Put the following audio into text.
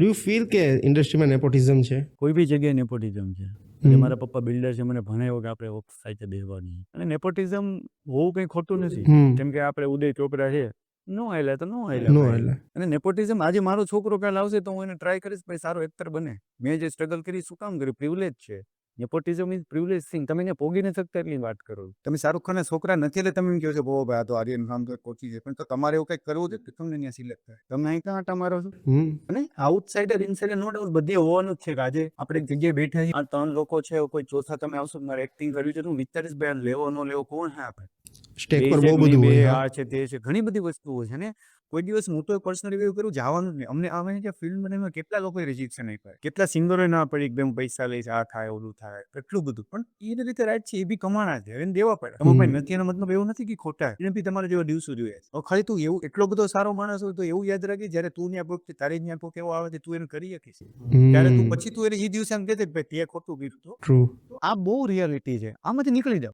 Do you feel કે ઇન્ડસ્ટ્રીમાં nepotism છે? કોઈ બી જગ્યાએ નેપોટિઝમ છે. મારા પપ્પા બિલ્ડર છે મને ભણાવ્યો કે આપણે ઓફ સાથે બેસવાની. અને નેપોટિઝમ હોવું કંઈ ખોટું નથી. કેમ કે આપણે ઉદય ચોપડા છે. નો આવેલા તો નો આયલા નો આયલા અને નેપોટિઝમ આજે મારો છોકરો કાલ આવશે તો હું એને ટ્રાય કરીશ ભાઈ સારો એક્ટર બને. મેં જે સ્ટ્રગલ કરી શું કામ કર્યું? પ્રિવિલેજ છે. નેપોટિઝમ ઇઝ પ્રિવિલેજ થિંગ તમે એને પોગી નથી શકતા એટલી વાત કરો. તમે શાહરુખ ખાનના છોકરા નથી એટલે તમે એમ કહો છો બહુ ભાઈ આ તો આર્યન ખાન તો કોચી છે. પણ તો તમારે એવું કંઈક કરવું છે કે તમને ત્યાં સિલેક્ટ થાય. તમે અહીં ક્યાં આટા મારો છો? અને આઉટસાઇડર ઇનસાઇડર નો ડાઉટ બધે હોવાનું જ છે કે આજે આપણે એક જગ્યાએ બેઠા છીએ. આ ત્રણ લોકો છે કોઈ ચોથા તમે આવશો મારે એક્ટિંગ કર્યું છે તો હું વિચારીશ ભાઈ લેવો ન લેવો કોણ છે આપણે? સ્ટેક પર બહુ બધું હોય આ છે તે છે ઘણી બધી વસ્તુઓ છે ને. કોઈ દિવસ હું તો પર્સનલી એવું કરું જવાનું નહીં. અમને આવે જે ફિલ્મ બનાવી કેટલા લોકોએ રિજેક્શન કરે કેટલા સિંગરો ના પડી એકદમ પૈસા લઈશ આ થાય ઓલું થાય કેટલું બધું. પણ એને રીતે રાઈટ છે એ બી કમાણા છે. એને દેવા પડે. તમે ભાઈ નથી એનો મતલબ એવું નથી કે ખોટા. એને બી તમારે જેવા દિવસો જોઈએ. ખાલી તું એવું એટલો બધો સારો માણસ હોય તો એવું યાદ રાખી જ્યારે તું ત્યાં પોક તારે ત્યાં પોક એવો આવે તું એને કરી શકીશ. ત્યારે તું પછી તું એને એ દિવસે એમ કે ભાઈ તે ખોટું કીધું તો. આ બહુ રિયાલિટી છે. આમાંથી નીકળી જાવ